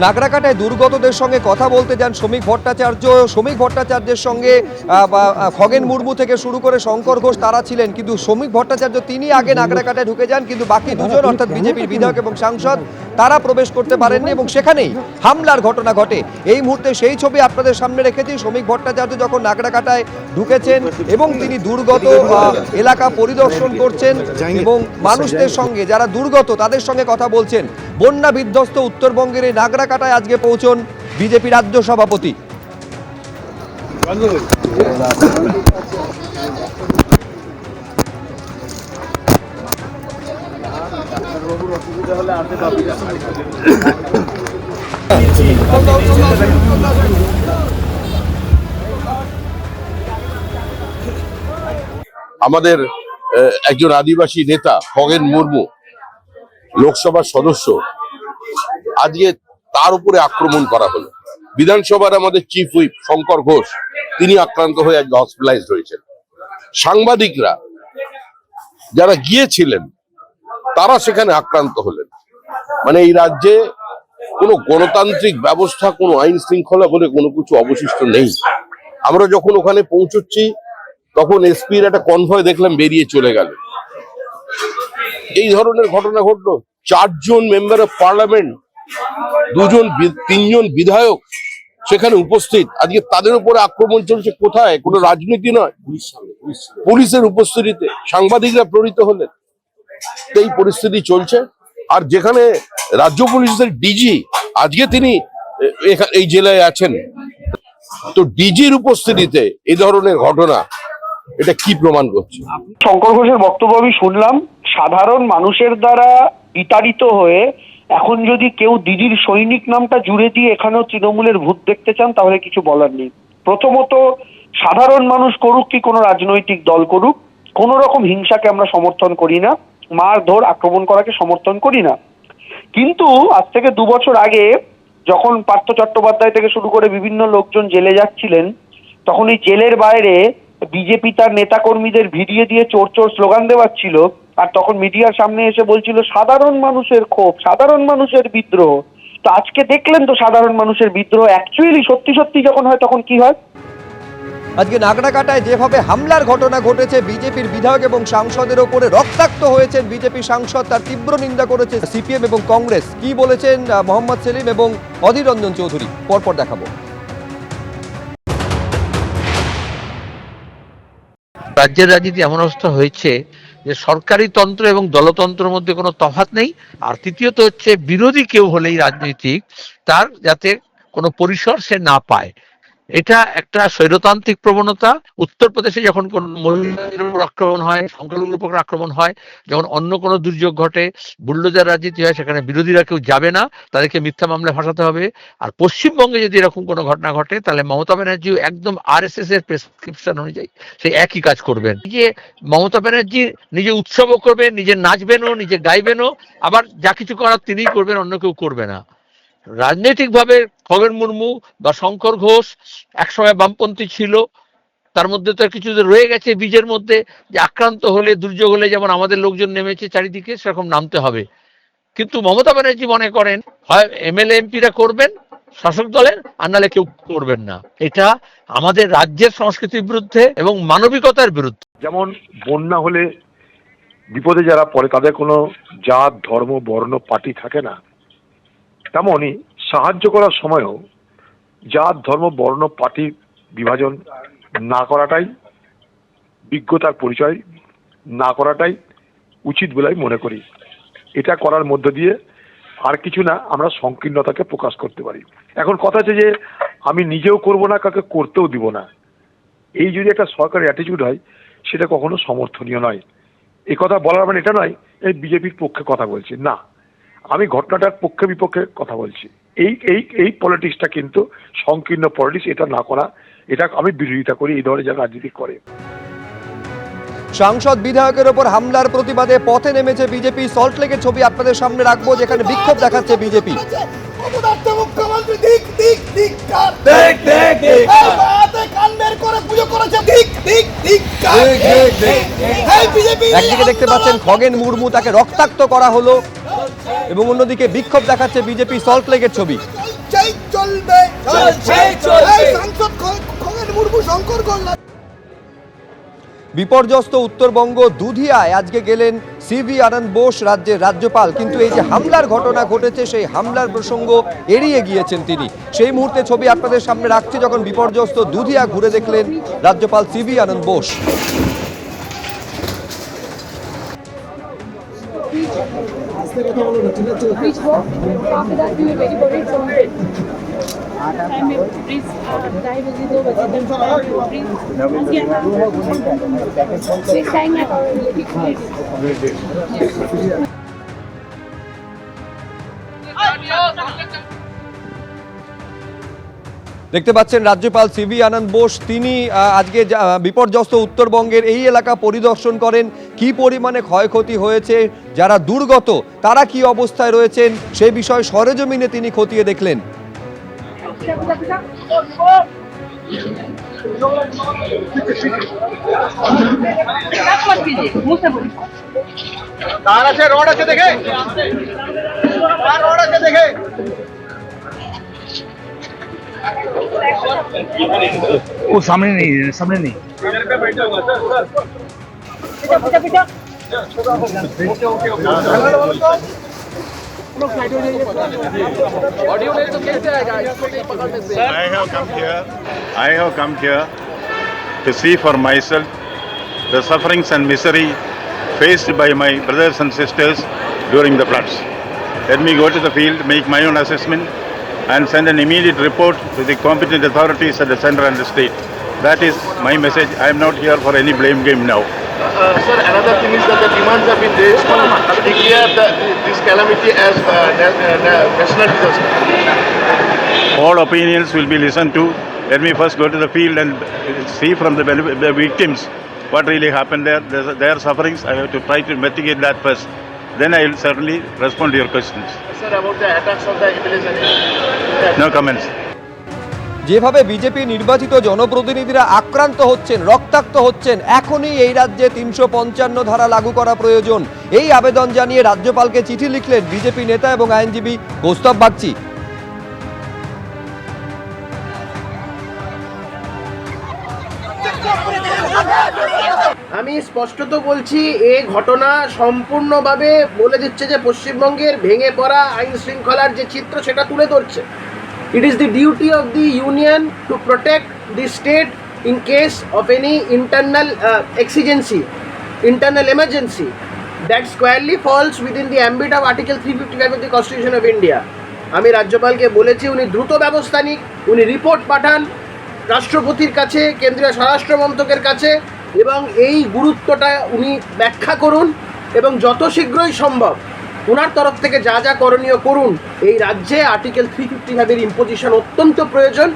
নাগরাকাটায় দুর্গতদের সঙ্গে কথা বলতে যান শ্রমিক ভট্টাচার্য। শ্রমিক ভট্টাচার্যের সঙ্গে খগেন মুর্মু থেকে শুরু করে শঙ্কর ঘোষ তারা ছিলেন। কিন্তু শ্রমিক ভট্টাচার্য তিনি আগে নাগরাকাটায় ঢুকে যান, কিন্তু বাকি দুজন, অর্থাৎ বিজেপির বিধায়ক এবং সাংসদ তারা প্রবেশ করতে পারেননি এবং সেখানেই হামলার ঘটনা ঘটে। এই মুহূর্তে সেই ছবি আপনাদের সামনে রেখেছি। শ্রমিক ভট্টাচার্য যখন নাগরাকাটায় ঢুকেছেন এবং তিনি দুর্গত এলাকা পরিদর্শন করছেন এবং মানুষদের সঙ্গে, যারা দুর্গত, তাদের সঙ্গে কথা বলছেন। বন্যা বিধ্বস্ত উত্তরবঙ্গের এই নাগরাকাটায় আজকে পৌঁছন বিজেপি রাজ্য সভাপতি। আমাদের একজন আদিবাসী নেতা, খগেন মুর্মু লোকসভার সদস্য, আজকে তার উপরে আক্রমণ করা হলো। বিধানসভার আমাদের চিফ হুইপ শঙ্কর ঘোষ, তিনি আক্রান্ত হয়ে আজকে হসপিটালাইজড হয়েছেন। সাংবাদিকরা যারা গিয়েছিলেন তারা সেখানে আক্রান্ত হলেন। মানে এই রাজ্যে কোনো গণতান্ত্রিক ব্যবস্থা, কোনো আইন শৃঙ্খলা বলে কোনো কিছু অবশিষ্ট নেই। আমরা যখন ওখানে পৌঁছচ্ছি, তখন এসপির একটা কনভয় দেখলাম বেরিয়ে চলে গেল। এই ধরনের ঘটনা ঘটলো। চারজন মেম্বার অফ পার্লামেন্ট দুজন তিনজন বিধায়ক সেখানে উপস্থিত। আজকে তাদের উপরে আক্রমণ চলছে কোথায়? কোনো রাজনীতি নয়। পুলিশের উপস্থিতিতে সাংবাদিকরা প্রেরিত হলেন। এই পরিস্থিতি চলছে। আর যেখানে রাজ্য পুলিশের ডিজি, আজকে তিনি এই জেলায় আছেন। তো ডিজির উপস্থিতিতে এই ধরনের ঘটনা, এটা কি প্রমাণ করছে? শঙ্কর ঘোষের বক্তব্য আমি শুনলাম, সাধারণ মানুষের দ্বারা বিতাড়িত হয়ে এখন যদি কেউ দিদির সৈনিক নামটা জুড়ে দিয়ে এখানেও তৃণমূলের ভূত দেখতে চান, তাহলে কিছু বলার নেই। প্রথমত, সাধারণ মানুষ করুক কি কোনো রাজনৈতিক দল করুক, কোনো রকম হিংসাকে আমরা সমর্থন করি না। মার ধর আক্রমণ করাকে সমর্থন করি না। কিন্তু আজ থেকে দু বছর আগে যখন পার্থ চট্টোপাধ্যায় থেকে শুরু করে বিভিন্ন লোকজন জেলে যাচ্ছিলেন, তখন এই জেলের বাইরে বিজেপি তার নেতাকর্মীদের ভিডিও দিয়ে চোর চোর স্লোগান দেওয়াচ্ছিল আর তখন মিডিয়ার সামনে এসে বলছিল, সাধারণ মানুষের ক্ষোভ, সাধারণ মানুষের বিদ্রোহ। তো আজকে দেখলেন তো সাধারণ মানুষের বিদ্রোহ অ্যাকচুয়ালি সত্যি সত্যি যখন হয় তখন কি হয়? আজকে নাগরাকাটায় যেভাবে হামলার ঘটনা ঘটেছে, বিজেপির বিধায়ক এবং সাংসদের ওপরে রক্তাক্ত হয়েছেন বিজেপি সাংসদ, তার তীব্র নিন্দা করেছে সিপিএম এবং কংগ্রেস। কি বলেছেন মোহাম্মদ সেলিম এবং অধীর রঞ্জন চৌধুরী? পরপর দেখাবো। রাজ্যের রাজনীতি এমন অবস্থা হয়েছে যে সরকারি তন্ত্র এবং দলতন্ত্রের মধ্যে কোনো তফাত নেই। আর তৃতীয়ত হচ্ছে, বিরোধী কেউ হলেই রাজনীতিক, তার যাতে কোনো পরিসর সে না পায়। এটা একটা স্বৈরতান্ত্রিক প্রবণতা। উত্তরপ্রদেশে যখন কোন মহিলাদের উপর আক্রমণ হয় সংখ্যালঘুর উপর আক্রমণ হয়, যখন অন্য কোনো দুর্যোগ ঘটে, বুল্ডোজার রাজনীতি হয়, সেখানে বিরোধীরা কেউ যাবে না, তাদেরকে মিথ্যা মামলা ফাঁসাতে হবে। আর পশ্চিমবঙ্গে যদি এরকম কোনো ঘটনা ঘটে, তাহলে মমতা ব্যানার্জিও একদম আর এস এস এর প্রেসক্রিপশন অনুযায়ী সেই একই কাজ করবেন। যে মমতা ব্যানার্জি নিজে উৎসবও করবেন, নিজে নাচবেনও, নিজে গাইবেনও, আবার যা কিছু করার তিনিই করবেন, অন্য কেউ করবে না। রাজনৈতিকভাবে খগেন মুর্মু বা শঙ্কর ঘোষ একসময় বামপন্থী ছিল, তার মধ্যে তো কিছু রয়ে গেছে বীজের মধ্যে, যে আক্রান্ত হলে, দুর্যোগ হলে যেমন আমাদের লোকজন নেমেছে চারিদিকে, সেরকম নামতে হবে। কিন্তু মমতা ব্যানার্জি মনে করেন, হয় এমএলএ, এমপিরা করবেন, শাসক দলের, আর নাহলে কেউ করবেন না। এটা আমাদের রাজ্যের সংস্কৃতির বিরুদ্ধে এবং মানবিকতার বিরুদ্ধে। যেমন বন্যা হলে বিপদে যারা পড়ে, তাদের কোনো জাত, ধর্ম, বর্ণ, পার্টি থাকে না। তেমনই সাহায্য করার সময়ও জাত, ধর্ম, বর্ণ পার্টি বিভাজন না করাটাই, বিজ্ঞতার পরিচয় না করাটাই উচিত বলে আমি মনে করি। এটা করার মধ্য দিয়ে আর কিছু না আমরা সংকীর্ণতাকে প্রকাশ করতে পারি। এখন কথা আছে যে আমি নিজেও করব না কাকে করতেও দিব না। এই যদি একটা সরকারি অ্যাটিটিউড হয়, সেটা কখনো সমর্থনীয় নয়। এই কথা বলার মানে এটা নয়, এই বিজেপির পক্ষে কথা বলছি। না আমি ঘটনাটার পক্ষে বিপক্ষে কথা বলছি। এই এই এই পলিটিক্সটা কিন্তু সংকীর্ণ পলিটিক্স এটা না করা এটা আমি বিরোধিতা করি এই ধরনের যারা রাজনীতি করে। সাংসদ বিধায়কের ওপর হামলার প্রতিবাদে পথে নেমেছে বিজেপি। সল্টলেকের ছবি আপনাদের সামনে রাখব যেখানে বিক্ষোভ দেখাচ্ছে বিজেপি একদিকে দেখতে পাচ্ছেন খগেন মুর্মু তাকে রক্তাক্ত করা হলো। এবং অন্যদিকে বিক্ষোভ দেখাচ্ছে বিজেপি ছবি। চলবে মুর্মু শঙ্কর গোল্লা বিপর্যস্ত উত্তরবঙ্গ দুধিয়ায় আজকে গেলেন সিভি আনন্দ বোস রাজ্যের রাজ্যপাল। কিন্তু এই যে হামলার ঘটনা ঘটেছে সেই হামলার প্রসঙ্গ এড়িয়ে গিয়েছেন তিনি। সেই মুহূর্তে ছবি আপনাদের সামনে রাখছি যখন বিপর্যস্ত দুধিয়া ঘুরে দেখলেন রাজ্যপাল সিভি আনন্দ বোস। দেখতে পাচ্ছেন রাজ্যপাল সিবি আনন্দ বোস। তিনি আজকে বিপর্যস্ত উত্তরবঙ্গের এই এলাকা পরিদর্শন করেন। কি পরিমাণে ক্ষয়ক্ষতি হয়েছে যারা দুর্গত তারা কি অবস্থায় রয়েছেন সেই বিষয়ে সরেজমিনে তিনি খতিয়ে দেখলেন वो सामने नहीं है सामने नहीं I have come here. I have come here to see for myself the sufferings and misery faced by my brothers and sisters during the floods. Let me go to the field, make my own assessment, and send an immediate report to the competent authorities at the center and the state. That is my message. I am not here for any blame game now. Uh, sir, another thing is that the demands have been raised to declare the, this calamity as uh, na- national disaster. All opinions will be listened to. Let me first go to the field and see from the, the victims what really happened there, their, their sufferings. I have to try to mitigate that first. Then I will certainly respond to your questions. Sir, about the attacks on the and No comments. যেভাবে BJP নির্বাচিত জনপ্রতিনিধিরা আক্রান্ত হচ্ছেন, রক্তাক্ত হচ্ছেন, এখনই এই রাজ্যে তিনশো পঞ্চান্ন ধারা লাগু করা প্রয়োজন। এই আবেদন জানিয়ে রাজ্যপালকে চিঠি লিখলেন বিজেপি নেতা এবং আইনজীবী কৌস্তব বাগচি। আমি স্পষ্টত বলছি এই ঘটনা সম্পূর্ণভাবে বলে দিচ্ছে যে পশ্চিমবঙ্গের ভেঙে পড়া আইন শৃঙ্খলার যে চিত্র, সেটা তুলে ধরছে। Is the duty of the union to protect the state in case of any internal exigency internal emergency that squarely falls within the ambit of article three fifty five of the constitution of India আমি রাজ্যপালকে বলেছি, উনি দ্রুত ব্যবস্থা নিক, উনি report পাঠান রাষ্ট্রপতির কাছে, কেন্দ্রীয় স্বরাষ্ট্র মন্ত্রকের কাছে এবং এই গুরুত্বটা উনি ব্যাখ্যা করুন এবং যত শীঘ্রই সম্ভব ওনার তরফ থেকে যা যা করণীয় করুন। এই রাজ্যে আর্টিকেল থ্রি ফিফটি ফাইভের ইম্পোজিশন অত্যন্ত প্রয়োজন।